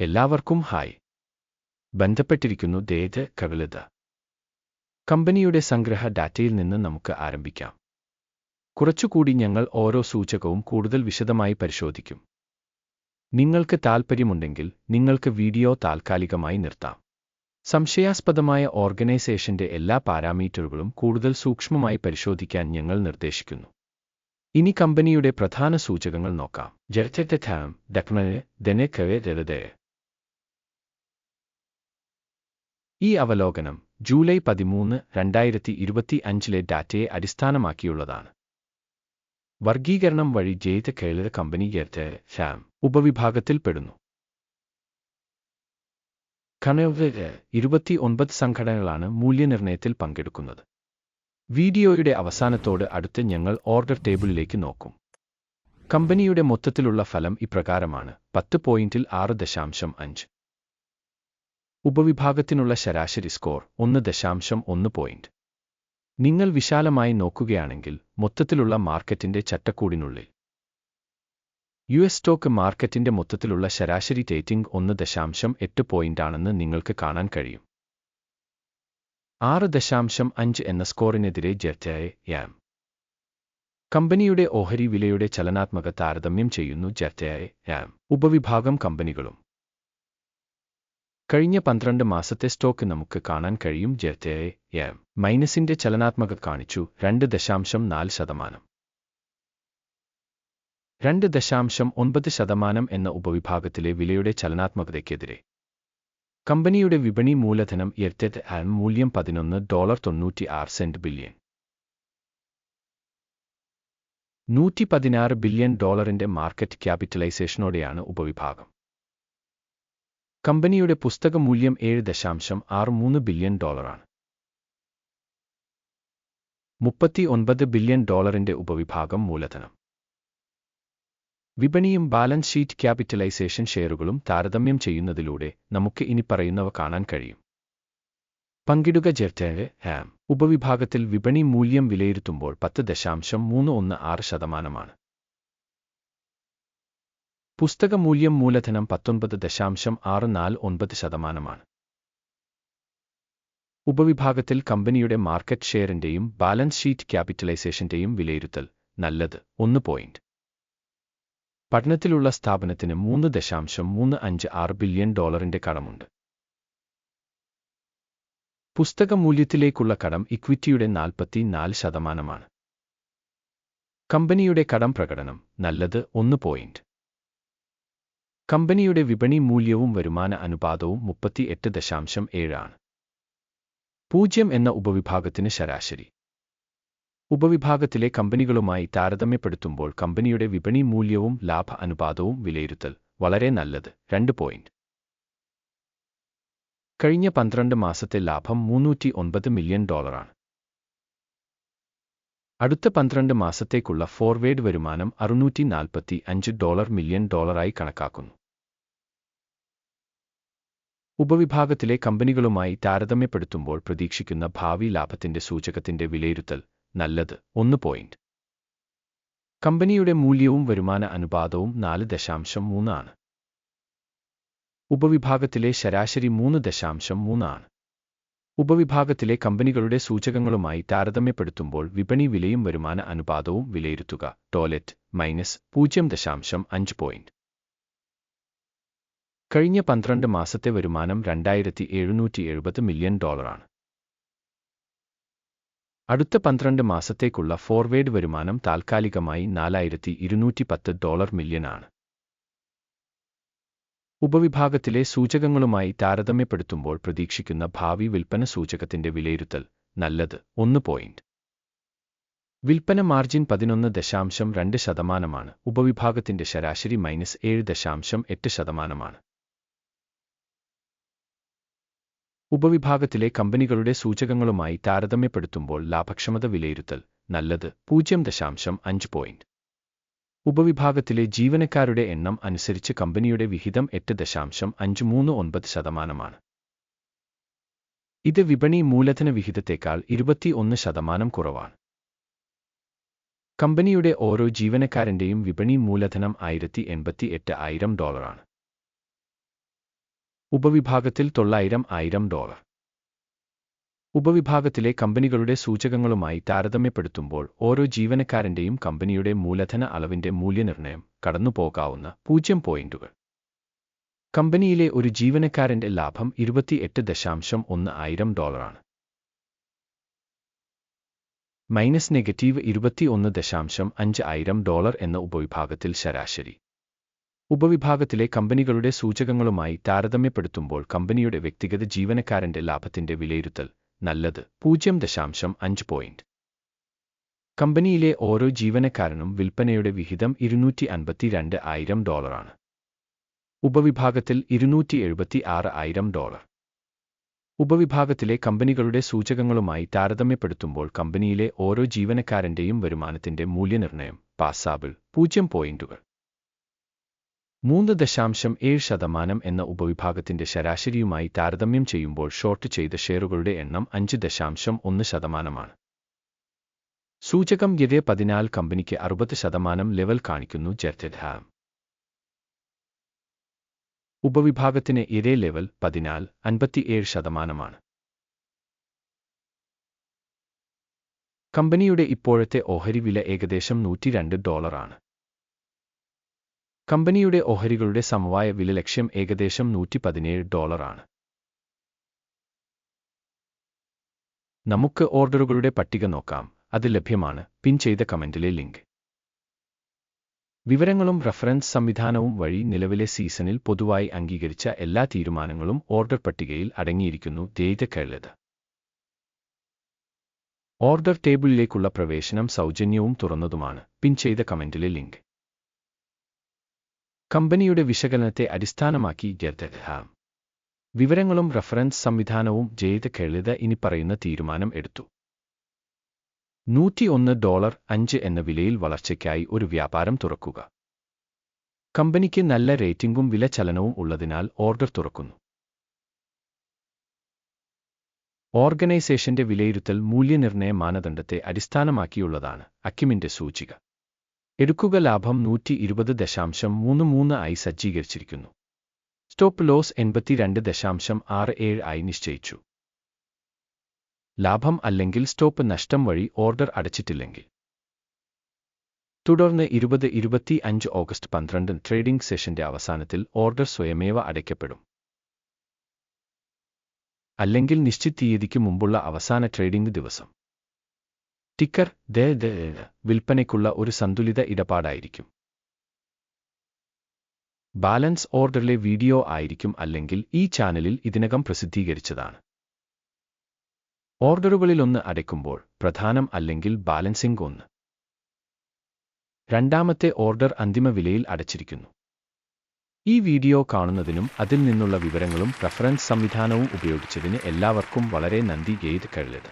എല്ലാവർക്കും ഹായ്. ബന്ധപ്പെട്ടിരിക്കുന്നു ദേത് കവിലത. കമ്പനിയുടെ സംഗ്രഹ ഡാറ്റയിൽ നിന്ന് നമുക്ക് ആരംഭിക്കാം. കുറച്ചുകൂടി ഞങ്ങൾ ഓരോ സൂചകവും കൂടുതൽ വിശദമായി പരിശോധിക്കും. നിങ്ങൾക്ക് താൽപ്പര്യമുണ്ടെങ്കിൽ നിങ്ങൾക്ക് വീഡിയോ താൽക്കാലികമായി നിർത്താം. സംശയാസ്പദമായ ഓർഗനൈസേഷന്റെ എല്ലാ പാരാമീറ്ററുകളും കൂടുതൽ സൂക്ഷ്മമായി പരിശോധിക്കാൻ ഞങ്ങൾ നിർദ്ദേശിക്കുന്നു. ഇനി കമ്പനിയുടെ പ്രധാന സൂചകങ്ങൾ നോക്കാം. ജർച്ചറ്റാം ഡക്മന് ദനക്കവെ രതേ ഈ അവലോകനം ജൂലൈ പതിമൂന്ന് രണ്ടായിരത്തി ഇരുപത്തി അഞ്ചിലെ ഡാറ്റയെ അടിസ്ഥാനമാക്കിയുള്ളതാണ്. വർഗീകരണം വഴി ജയിത കേളിത കമ്പനി ഗെർത്തെ ഫാം ഉപവിഭാഗത്തിൽപ്പെടുന്നു. കണവ് ഇരുപത്തി ഒൻപത് സംഘടനകളാണ് മൂല്യനിർണയത്തിൽ പങ്കെടുക്കുന്നത്. വീഡിയോയുടെ അവസാനത്തോട് അടുത്ത് ഞങ്ങൾ ഓർഡർ ടേബിളിലേക്ക് നോക്കും. കമ്പനിയുടെ മൊത്തത്തിലുള്ള ഫലം ഇപ്രകാരമാണ് പത്ത് പോയിന്റിൽ ആറ് ദശാംശം അഞ്ച്. ഉപവിഭാഗത്തിനുള്ള ശരാശരി സ്കോർ ഒന്ന് ദശാംശം ഒന്ന് പോയിന്റ് നിങ്ങൾ വിശാലമായി നോക്കുകയാണെങ്കിൽ മൊത്തത്തിലുള്ള മാർക്കറ്റിന്റെ ചട്ടക്കൂടിനുള്ളിൽ. യു എസ് സ്റ്റോക്ക് മാർക്കറ്റിന്റെ മൊത്തത്തിലുള്ള ശരാശരി റേറ്റിംഗ് ഒന്ന് ദശാംശം എട്ട് പോയിന്റാണെന്ന് നിങ്ങൾക്ക് കാണാൻ കഴിയും. ആറ് ദശാംശം അഞ്ച് എന്ന സ്കോറിനെതിരെ ജർജയെ യാം. കമ്പനിയുടെ ഓഹരി വിലയുടെ ചലനാത്മക താരതമ്യം ചെയ്യുന്നു ജർജയെ യാം. ഉപവിഭാഗം കമ്പനികളും. കഴിഞ്ഞ പന്ത്രണ്ട് മാസത്തെ സ്റ്റോക്ക് നമുക്ക് കാണാൻ കഴിയും എം മൈനസിന്റെ ചലനാത്മക കാണിച്ചു രണ്ട് ദശാംശം നാല് ശതമാനം. രണ്ട് ദശാംശം ഒൻപത് ശതമാനം എന്ന ഉപവിഭാഗത്തിലെ വിലയുടെ ചലനാത്മകതയ്ക്കെതിരെ. കമ്പനിയുടെ വിപണി മൂലധനം എർത്തെത് മൂല്യം പതിനൊന്ന് ഡോളർ തൊണ്ണൂറ്റി ആറ് സെന്റ് ബില്യൺ. നൂറ്റി പതിനാറ് ബില്യൺ ഡോളറിന്റെ മാർക്കറ്റ് ക്യാപിറ്റലൈസേഷനോടെയാണ് ഉപവിഭാഗം. കമ്പനിയുടെ പുസ്തക മൂല്യം ഏഴ് ദശാംശം ആറ് മൂന്ന് ബില്യൺ ഡോളറാണ്. മുപ്പത്തി ഒൻപത് ബില്യൺ ഡോളറിന്റെ ഉപവിഭാഗം മൂലധനം. വിപണിയും ബാലൻസ് ഷീറ്റ് ക്യാപിറ്റലൈസേഷൻ ഷെയറുകളും താരതമ്യം ചെയ്യുന്നതിലൂടെ നമുക്ക് ഇനി പറയുന്നവ കാണാൻ കഴിയും. പങ്കിടുക ജെർട്ടേഴ് ഹാം. ഉപവിഭാഗത്തിൽ വിപണി മൂല്യം വിലയിരുത്തുമ്പോൾ പത്ത് ദശാംശം മൂന്ന് ഒന്ന് ആറ് ശതമാനമാണ്. പുസ്തക മൂല്യം മൂലധനം പത്തൊൻപത് ദശാംശം ആറ് നാല് ഒൻപത് ശതമാനമാണ്. ഉപവിഭാഗത്തിൽ കമ്പനിയുടെ മാർക്കറ്റ് ഷെയറിന്റെയും ബാലൻസ് ഷീറ്റ് ക്യാപിറ്റലൈസേഷന്റെയും വിലയിരുത്തൽ. നല്ലത്. ഒന്ന് പോയിന്റ്. പഠനത്തിലുള്ള സ്ഥാപനത്തിന് മൂന്ന് ദശാംശം മൂന്ന് അഞ്ച് ആറ് ബില്യൺ ഡോളറിന്റെ കടമുണ്ട്. പുസ്തക മൂല്യത്തിലേക്കുള്ള കടം ഇക്വിറ്റിയുടെ നാൽപ്പത്തി നാല് ശതമാനമാണ്. കമ്പനിയുടെ കടം പ്രകടനം. നല്ലത്. ഒന്ന് പോയിന്റ്. കമ്പനിയുടെ വിപണി മൂല്യവും വരുമാന അനുപാതവും മുപ്പത്തി എട്ട് ദശാംശം ഏഴാണ് പൂജ്യം എന്ന ഉപവിഭാഗത്തിന് ശരാശരി. ഉപവിഭാഗത്തിലെ കമ്പനികളുമായി താരതമ്യപ്പെടുത്തുമ്പോൾ കമ്പനിയുടെ വിപണി മൂല്യവും ലാഭ അനുപാതവും വിലയിരുത്തൽ വളരെ നല്ലത്. രണ്ട് പോയിന്റ് കഴിഞ്ഞ പന്ത്രണ്ട് മാസത്തെ ലാഭം മൂന്നൂറ്റി ഒൻപത് മില്യൺ ഡോളറാണ് അടുത്ത പന്ത്രണ്ട് മാസത്തേക്കുള്ള ഫോർവേഡ് വരുമാനം അറുന്നൂറ്റി നാൽപ്പത്തി അഞ്ച് ഡോളർ മില്യൺ ഡോളറായി കണക്കാക്കുന്നു. ഉപവിഭാഗത്തിലെ കമ്പനികളുമായി താരതമ്യപ്പെടുത്തുമ്പോൾ പ്രതീക്ഷിക്കുന്ന ഭാവി ലാഭത്തിന്റെ സൂചകത്തിന്റെ വിലയിരുത്തൽ നല്ലത്. ഒന്ന് പോയിന്റ് കമ്പനിയുടെ മൂല്യവും വരുമാന അനുപാതവും നാല് ദശാംശം മൂന്നാണ് ഉപവിഭാഗത്തിലെ ശരാശരി മൂന്ന് ദശാംശം മൂന്നാണ് ഉപവിഭാഗത്തിലെ കമ്പനികളുടെ സൂചകങ്ങളുമായി താരതമ്യപ്പെടുത്തുമ്പോൾ വിപണി വിലയും വരുമാന അനുപാതവും വിലയിരുത്തുക. ടോയ്ലറ്റ് മൈനസ് പൂജ്യം ദശാംശം അഞ്ച് പോയിന്റ് കഴിഞ്ഞ പന്ത്രണ്ട് മാസത്തെ വരുമാനം രണ്ടായിരത്തി എഴുന്നൂറ്റി എഴുപത് മില്യൺ ഡോളറാണ്. അടുത്ത പന്ത്രണ്ട് മാസത്തേക്കുള്ള ഫോർവേഡ് വരുമാനം താൽക്കാലികമായി നാലായിരത്തി ഇരുന്നൂറ്റി പത്ത് ഡോളർ മില്യനാണ് ഉപവിഭാഗത്തിലെ സൂചകങ്ങളുമായി താരതമ്യപ്പെടുത്തുമ്പോൾ പ്രതീക്ഷിക്കുന്ന ഭാവി വിൽപ്പന സൂചകത്തിന്റെ വിലയിരുത്തൽ നല്ലത് ഒന്ന് പോയിന്റ്. വിൽപ്പന മാർജിൻ പതിനൊന്ന് ദശാംശം രണ്ട് ശതമാനമാണ്. ഉപവിഭാഗത്തിന്റെ ശരാശരി മൈനസ് ഏഴ് ദശാംശം എട്ട് ശതമാനമാണ്. ഉപവിഭാഗത്തിലെ കമ്പനികളുടെ സൂചകങ്ങളുമായി താരതമ്യപ്പെടുത്തുമ്പോൾ ലാഭക്ഷമത വിലയിരുത്തൽ നല്ലത്. പൂജ്യം ദശാംശം അഞ്ച് പോയിന്റ് ഉപവിഭാഗത്തിലെ ജീവനക്കാരുടെ എണ്ണം അനുസരിച്ച് കമ്പനിയുടെ വിഹിതം എട്ട് ദശാംശം അഞ്ച് മൂന്ന് ഒൻപത് ശതമാനമാണ്. ഇത് വിപണി മൂലധന വിഹിതത്തേക്കാൾ ഇരുപത്തിയൊന്ന് ശതമാനം കുറവാണ്. കമ്പനിയുടെ ഓരോ ജീവനക്കാരന്റെയും വിപണി മൂലധനം ആയിരത്തി എൺപത്തി എട്ട് ആയിരം ഡോളറാണ്. ഉപവിഭാഗത്തിൽ തൊള്ളായിരം ആയിരം ഡോളർ. ഉപവിഭാഗത്തിലെ കമ്പനികളുടെ സൂചകങ്ങളുമായി താരതമ്യപ്പെടുത്തുമ്പോൾ ഓരോ ജീവനക്കാരന്റെയും കമ്പനിയുടെ മൂലധന അളവിന്റെ മൂല്യനിർണയം കടന്നുപോകാവുന്ന പൂജ്യം പോയിന്റുകൾ. കമ്പനിയിലെ ഒരു ജീവനക്കാരന്റെ ലാഭം ഇരുപത്തിയെട്ട് ദശാംശം ഒന്ന് ആയിരം ഡോളറാണ്. മൈനസ് നെഗറ്റീവ് ഇരുപത്തിയൊന്ന് ദശാംശം അഞ്ച് ആയിരം ഡോളർ എന്ന ഉപവിഭാഗത്തിൽ ശരാശരി. ഉപവിഭാഗത്തിലെ കമ്പനികളുടെ സൂചകങ്ങളുമായി താരതമ്യപ്പെടുത്തുമ്പോൾ കമ്പനിയുടെ വ്യക്തിഗത ജീവനക്കാരന്റെ ലാഭത്തിന്റെ വിലയിരുത്തൽ നല്ലത്. പൂജ്യം ദശാംശം അഞ്ച് പോയിന്റ് കമ്പനിയിലെ ഓരോ ജീവനക്കാരനും വിൽപ്പനയുടെ വിഹിതം ഇരുന്നൂറ്റി അൻപത്തിരണ്ട് ആയിരം ഡോളറാണ് ഉപവിഭാഗത്തിൽ ഇരുന്നൂറ്റി എഴുപത്തി ആറ് ആയിരം ഡോളർ ഉപവിഭാഗത്തിലെ കമ്പനികളുടെ സൂചകങ്ങളുമായി താരതമ്യപ്പെടുത്തുമ്പോൾ കമ്പനിയിലെ ഓരോ ജീവനക്കാരന്റെയും വരുമാനത്തിന്റെ മൂല്യനിർണയം പാസാബിൾ പൂജ്യം പോയിന്റുകൾ മൂന്ന് ദശാംശം ഏഴ് ശതമാനം എന്ന ഉപവിഭാഗത്തിന്റെ ശരാശരിയുമായി താരതമ്യം ചെയ്യുമ്പോൾ ഷോർട്ട് ചെയ്ത ഷെയറുകളുടെ എണ്ണം അഞ്ച് ദശാംശം ഒന്ന് ശതമാനമാണ്. സൂചകം യഥേ പതിനാല് കമ്പനിക്ക് അറുപത് ശതമാനം ലെവൽ കാണിക്കുന്നു ജെർറ്റഡ്ഹാം ഉപവിഭാഗത്തിന് ഇതേ ലെവൽ പതിനാല് അൻപത്തിയേഴ് ശതമാനമാണ്. കമ്പനിയുടെ ഇപ്പോഴത്തെ ഓഹരി വില ഏകദേശം നൂറ്റിരണ്ട് ഡോളറാണ്. കമ്പനിയുടെ ഓഹരികളുടെ സമവായ വില ലക്ഷ്യം ഏകദേശം നൂറ്റി പതിനേഴ് ഡോളറാണ്. നമുക്ക് ഓർഡറുകളുടെ പട്ടിക നോക്കാം. അത് ലഭ്യമാണ്. പിൻ ചെയ്ത കമന്റിലെ ലിങ്ക്. വിവരങ്ങളും റഫറൻസ് സംവിധാനവും വഴി നിലവിലെ സീസണിൽ പൊതുവായി അംഗീകരിച്ച എല്ലാ തീരുമാനങ്ങളും ഓർഡർ പട്ടികയിൽ അടങ്ങിയിരിക്കുന്നു. കേളത് ഓർഡർ ടേബിളിലേക്കുള്ള പ്രവേശനം സൗജന്യവും തുറന്നതുമാണ്. പിൻ ചെയ്ത കമന്റിലെ ലിങ്ക്. കമ്പനിയുടെ വിശകലനത്തെ അടിസ്ഥാനമാക്കി ജെർദഹാം വിവരങ്ങളും റഫറൻസ് സംവിധാനവും ജെയ്ത് കേളിത ഇനി പറയുന്ന തീരുമാനം എടുത്തു. നൂറ്റിയൊന്ന് ഡോളർ അഞ്ച് എന്ന വിലയിൽ വളർച്ചയ്ക്കായി ഒരു വ്യാപാരം തുറക്കുക. കമ്പനിക്ക് നല്ല റേറ്റിംഗും വില ചലനവും ഉള്ളതിനാൽ ഓർഡർ തുറക്കുന്നു. ഓർഗനൈസേഷന്റെ വിലയിരുത്തൽ മൂല്യനിർണയ മാനദണ്ഡത്തെ അടിസ്ഥാനമാക്കിയുള്ളതാണ് അക്കിമിന്റെ സൂചിക. എടുക്കുക ലാഭം നൂറ്റി ഇരുപത് ദശാംശം മൂന്ന് മൂന്ന് ആയി സജ്ജീകരിച്ചിരിക്കുന്നു. സ്റ്റോപ്പ് ലോസ് എൺപത്തിരണ്ട് ദശാംശം ആറ് ഏഴ് ആയി നിശ്ചയിച്ചു. ലാഭം അല്ലെങ്കിൽ സ്റ്റോപ്പ് നഷ്ടം വഴി ഓർഡർ അടച്ചിട്ടില്ലെങ്കിൽ. തുടർന്ന് ഇരുപത് ഇരുപത്തി അഞ്ച് ഓഗസ്റ്റ് പന്ത്രണ്ട് ട്രേഡിംഗ് സെഷന്റെ അവസാനത്തിൽ ഓർഡർ സ്വയമേവ അടയ്ക്കപ്പെടും. അല്ലെങ്കിൽ നിശ്ചിത തീയതിക്ക് മുമ്പുള്ള അവസാന ട്രേഡിംഗ് ദിവസം. ടിക്കർ വിൽപ്പനയ്ക്കുള്ള ഒരു സന്തുലിത ഇടപാടായിരിക്കും. ബാലൻസ് ഓർഡറിലെ വീഡിയോ ആയിരിക്കും അല്ലെങ്കിൽ ഈ ചാനലിൽ ഇതിനകം പ്രസിദ്ധീകരിച്ചതാണ്. ഓർഡറുകളിലൊന്ന് അടയ്ക്കുമ്പോൾ പ്രധാനം അല്ലെങ്കിൽ ബാലൻസിംഗ് ഒന്ന്. രണ്ടാമത്തെ ഓർഡർ അന്തിമ വിലയിൽ അടച്ചിരിക്കുന്നു. ഈ വീഡിയോ കാണുന്നതിനും അതിൽ നിന്നുള്ള വിവരങ്ങളും റഫറൻസ് സംവിധാനവും ഉപയോഗിച്ചതിന് എല്ലാവർക്കും വളരെ നന്ദി ഗെയ്ത് കഴിയത്